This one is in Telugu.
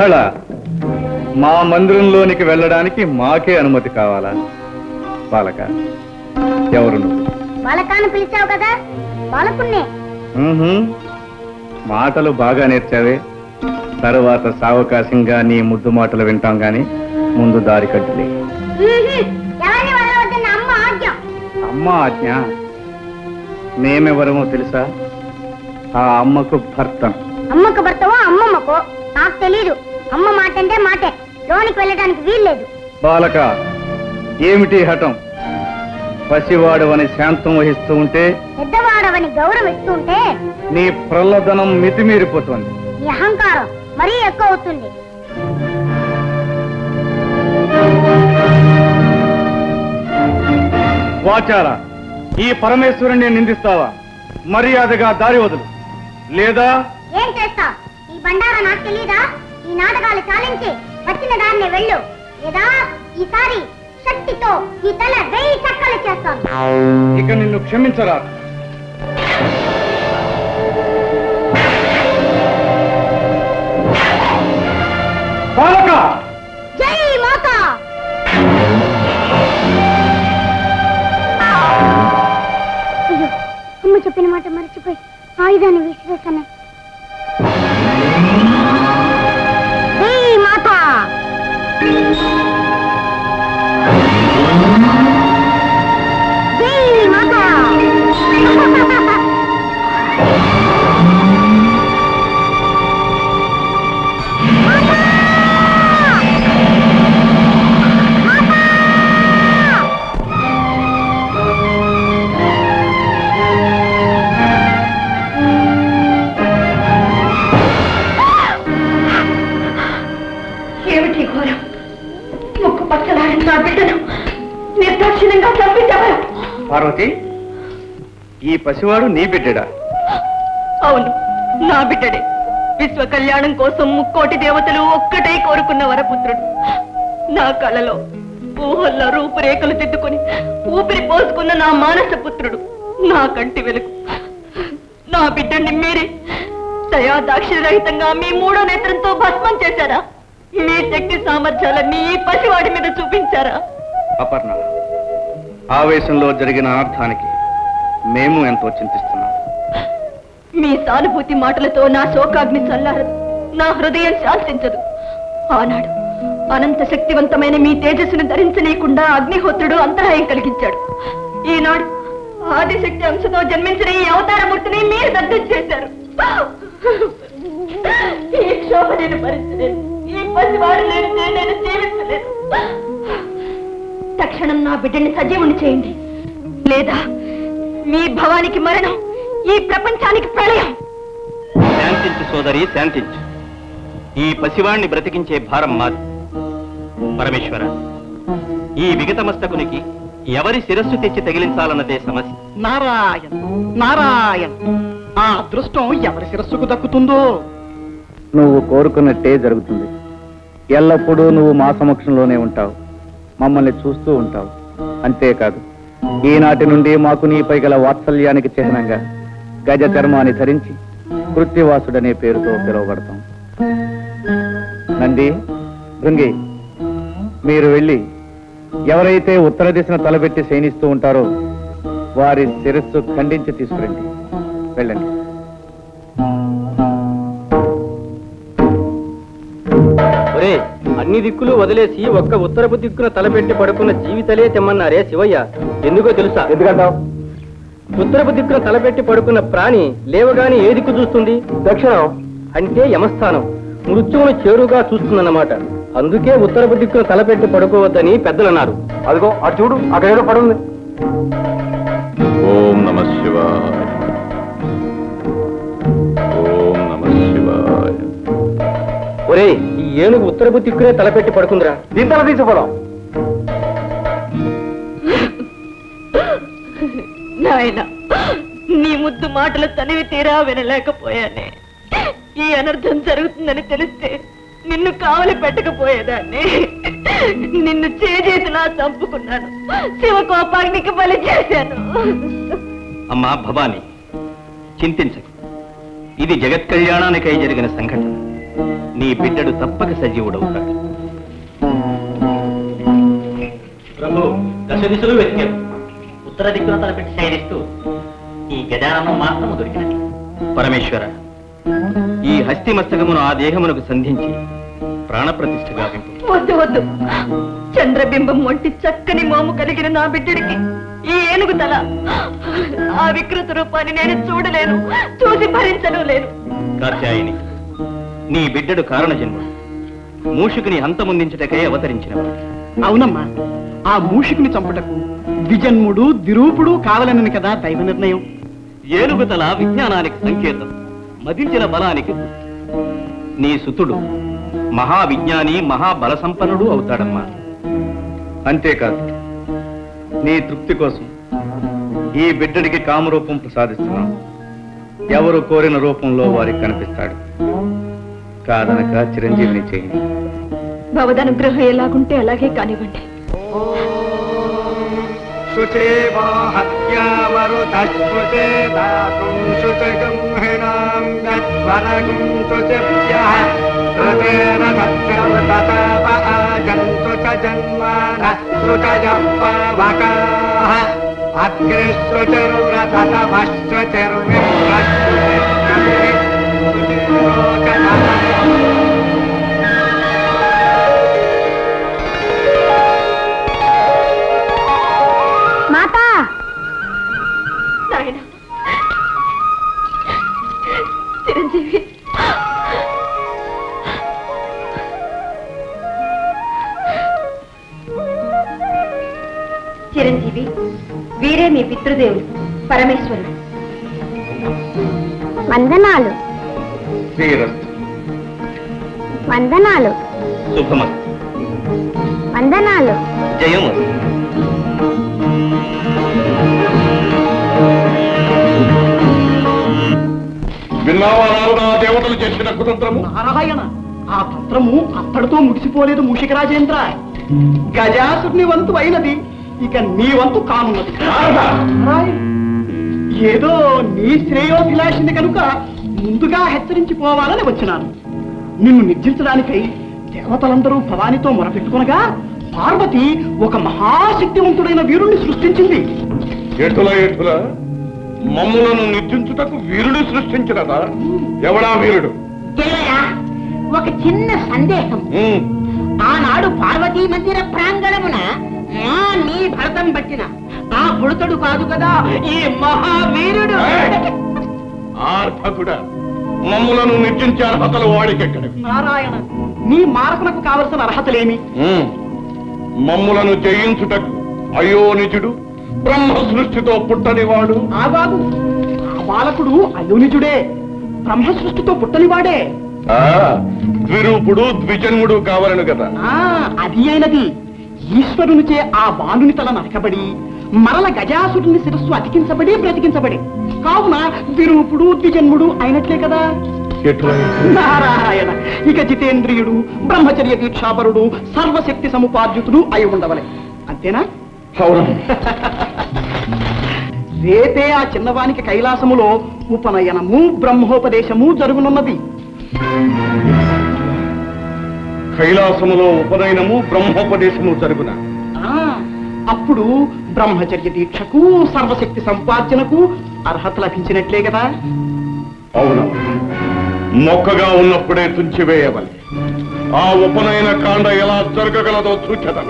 బహళ. మా మందిరంలోనికి వెళ్ళడానికి మాకే అనుమతి కావాలా? బాలక ఎవరు పిలిచావు కదా? బాలకున్నే. మాటలు బాగా నేర్చావే. తరువాత సావకాశంగా నీ ముద్దు మాటలు వింటాం గాని ముందు దారి కట్టులే. అమ్మ ఆజ్ఞ? మేమెవరమో తెలుసా? ఆ అమ్మకు భర్తను అమ్మకు భర్తవో అమ్మమ్మకో? నాకు తెలీదు. అమ్మ మాట అంటే మాటే. లోనికి వెళ్ళడానికి వీల్లేదు. బాలక ఏమిటి హఠం? పసివాడవని శాంతం వహిస్తూ ఉంటే పెద్దవాడవని గౌరవిస్తుంటే నీ ప్రల్లదనం మితిమీరిపోతోంది. నీ అహంకారం మరీ ఎక్కువ అవుతుంది వాచార ఈ పరమేశ్వరుణ్ణి నిందిస్తావా? మర్యాదగా దారి వదులు. లేదా? ఏం చేస్తా ఈ బండారా నాకు తెలీదా? ఈ నాటకాలు చాలించి వచ్చిన దారిని వెళ్ళు. లేదా ఈసారి శక్తితో ఈ తల వెయ్యి చక్కలు చేస్తాను. ఇక నిన్ను క్షమించరా. చెప్పిన మాట మర్చిపోయి ఆయుధాన్ని విసిరేసాను ముక్కు పచ్చలాడిన నా బిడ్డను నిర్దాక్షిణ్యంగా చంపించారు పార్వతి ఈ పసివాడు నీ బిడ్డడా? అవును నా బిడ్డడే. విశ్వ కళ్యాణం కోసం ముక్కోటి దేవతలు ఒక్కటే కోరుకున్న వరపుత్రుడు. నా కలలో ఊహల్లో రూపురేఖలు దిద్దుకొని ఊపిరి పోసుకున్న నా మానస పుత్రుడు నా కంటి వెలుగు. నా బిడ్డని మీరే దయా దాక్షిణరహితంగా మీ మూడో నేత్రంతో భస్మం చేశారా? మీ శక్తి సామర్థ్యాలన్నీ ఈ పసివాడి మీద చూపించారా? అపర్ణ ఆవేశంలో జరిగిన అనర్థానికి మేము ఎంతో చింతిస్తున్నాం. మీ సానుభూతి మాటలతో నా శోకాగ్ని చల్లారదు. నా హృదయం శాంతించదు. ఆనాడు అనంత శక్తివంతమైన మీ తేజస్సును ధరించనీయకుండా అగ్నిహోత్రుడు అంతరాయం కలిగించాడు. ఈనాడు ఆదిశక్తి అంశతో జన్మించిన ఈ అవతారమూర్తిని మీరు దగ్ధం చేశారు. ఈ క్షోభ నేను భరించలేదు పసివాడు లేనిదే నేను జీవించలేదు. తక్షణం నా బిడ్డని సజీవుని చేయండి. లేదా మీ భవానికి మరణం ఈ ప్రపంచానికి ప్రళయం. శాంతించు సోదరి శాంతించు. ఈ పసివాణ్ణి బ్రతికించే భారం మాది. పరమేశ్వర ఈ విగతమస్తకునికి ఎవరి శిరస్సు తెచ్చి తగిలించాలన్నదే సమస్య. నారాయణ నారాయణ ఆ అదృష్టం ఎవరి శిరస్సుకు దక్కుతుందో? నువ్వు కోరుకున్నట్టే జరుగుతుంది. ఎల్లప్పుడూ నువ్వు మా సమక్షంలోనే ఉంటావు. మమ్మల్ని చూస్తూ ఉంటావు. అంతేకాదు ఈనాటి నుండి మాకు నీపై గల వాత్సల్యానికి చిహ్నంగా గజ చర్మాన్ని ధరించి కృత్యవాసుడనే పేరుతో పిలువబడతాం. నంది భృంగి మీరు వెళ్ళి ఎవరైతే ఉత్తర దిశను తలబెట్టి శయనిస్తూ ఉంటారో వారి శిరస్సు ఖండించి తీసుకురండి. వెళ్ళండి. అన్ని దిక్కులు వదిలేసి ఒక్క ఉత్తరపు దిక్కున తలపెట్టి పడుకున్న జీవితలే తెమ్మన్నారే శివయ్య. ఎందుకో తెలుసా? ఎందుకంటావు? ఉత్తరపు దిక్కున తలపెట్టి పడుకున్న ప్రాణి లేవగాని ఏ దిక్కు చూస్తుంది? దక్షిణం. అంటే యమస్థానం. మృత్యువును చేరుగా చూస్తుందన్నమాట. అందుకే ఉత్తరపు దిక్కున తలపెట్టి పడుకోవద్దని పెద్దలన్నారు. అదిగో అటు చూడు అక్కడ ఏదో పడుంది. ఓం నమ శివాయ. ఓం నమ శివాయ. ఒరే ఈ ఏనుగు ఉత్తరపు దిక్కునే తలపెట్టి పడుకుందిరా. దీని తల తీసుకోవడం నాయన నీ ముద్దు మాటలు తనివి తీరా వినలేకపోయానే. ఈ అనర్థం జరుగుతుందని తెలిస్తే నిన్ను కావలి పెట్టకపోయేదాన్ని. నిన్ను చేజేతిలా చంపుకున్నాను. శివ కోపాగ్నికి బలి చేశాను. అమ్మా భవాని చింతించకు. ఇది జగత్ కళ్యాణానికై జరిగిన సంఘటన. నీ బిడ్డడు తప్పక సజీవుడవుతాడు ప్రభు దశ దిశలు వెతికారు ఉత్తర దిక్కున తలపెట్టి శయనిస్తూ ఈ గజాననం మాత్రం దొరికినది. పరమేశ్వర ఈ హస్తి మస్తకమును ఆ దేహమునకు సంధించి ప్రాణప్రతిష్ఠ గావింపు. వద్దు వద్దు. చంద్రబింబం వంటి చక్కని మోము కలిగిన నా బిడ్డడికి ఈ ఏనుగు తల. ఆ వికృత రూపాన్ని నేను చూడలేను చూసి భరించను లేను. కాత్యాయిని నీ బిడ్డడు కారణ జన్ముడు మూషికుని హంతముందించుటకై అవతరించినవాడు. అవునమ్మా ఆ మూషికుని చంపుటకు ద్విజన్ముడు దిరూపుడు కావాలనని కదా దైవ నిర్ణయం. ఏనుగుతల విజ్ఞానానికి సంకేతం మదించిన బలానికి. నీ సుతుడు మహావిజ్ఞాని మహాబల సంపన్నుడు అవుతాడమ్మా. అంతేకాదు నీ తృప్తి కోసం ఈ బిడ్డడికి కామరూపం ప్రసాదిస్తున్నాం. ఎవరు కోరిన రూపంలో వారికి కనిపిస్తాడు. కాదనక చిరంజీవిని చేయండి. భవదనుగ్రహం ఎలాగుంటే అలాగే కానివ్వండి. అగ్నిశ్రుచరుర రథ శ్రుచరుణ వీరే మీ పితృదేవులు పరమేశ్వరుడు వందనాలు. శ్రీరస్తు. వందనాలు. శుభమస్తు. వందనాలు. జయము విన్నావా నారదా దేవతలు చేసిన కుతంత్రము? నారాయణ ఆ తంత్రము అత్తడితో ముగిసిపోలేదు మూషిక రాజేంద్ర. గజాసుని వంతు అయినది ఇక నీ వంతు కానున్నది. ఏదో నీ శ్రేయోభిలాషిని కనుక ముందుగా హెచ్చరించిపోవాలని వచ్చినాను. నిన్ను నిర్జించడానికై దేవతలందరూ భవానితో మొరపెట్టుకొనగా పార్వతి ఒక మహాశక్తివంతుడైన వీరుణ్ణి సృష్టించింది. ఎటుల ఎటుల? మమ్ములను నిర్జించుటకు వీరుడు సృష్టించినదా? ఎవడా వీరుడు? ఒక చిన్న సందేహం. ఆనాడు పార్వతీ మందిర ప్రాంగణమున మా నీ భరతం పట్టిన ఆ పుడతడు కాదు కదా ఈ మహావీరుడు! ఆర్భకుడా మమ్ములను నిర్జించే అర్హతలు వాడికెక్కడివి? నారాయణ నీ మారకునకు కావలసిన అర్హతలేమి? మమ్ములను జయించుటకు అయోనిజుడు బ్రహ్మ సృష్టితో పుట్టనివాడు ఆగాదు ఆ బాలకుడు అయోనిజుడే బ్రహ్మ సృష్టితో పుట్టనివాడే ద్విరూపుడు ద్విజన్ముడు కావాలను కదా. అది అయినది. ఈశ్వరునిచే ఆ బాలుని తల నరకబడి మరల గజాసురుని శిరస్సు అతికించబడి బ్రతికించబడి. కావున విరూపుడు ద్విజన్ముడు అయినట్లే కదా. నారాయణ ఇక జితేంద్రియుడు బ్రహ్మచర్య దీక్షాపరుడు సర్వశక్తి సముపార్జితుడు అయి ఉండవలే. అంతేనా? రేపే ఆ చిన్నవానికి కైలాసములో ఉపనయనము బ్రహ్మోపదేశము జరుగునున్నది. కైలాసములో ఉపనయనము బ్రహ్మోపదేశము జరుగున. ఆ, అప్పుడు బ్రహ్మచర్య దీక్షకు సర్వశక్తి సంపార్జనకు అర్హత లభించినట్లే కదా. అవును. మొక్కగా ఉన్నప్పుడే తుంచివేయవలె. ఆ ఉపనయన కాండ ఎలా జరగగలదో చూచెదను.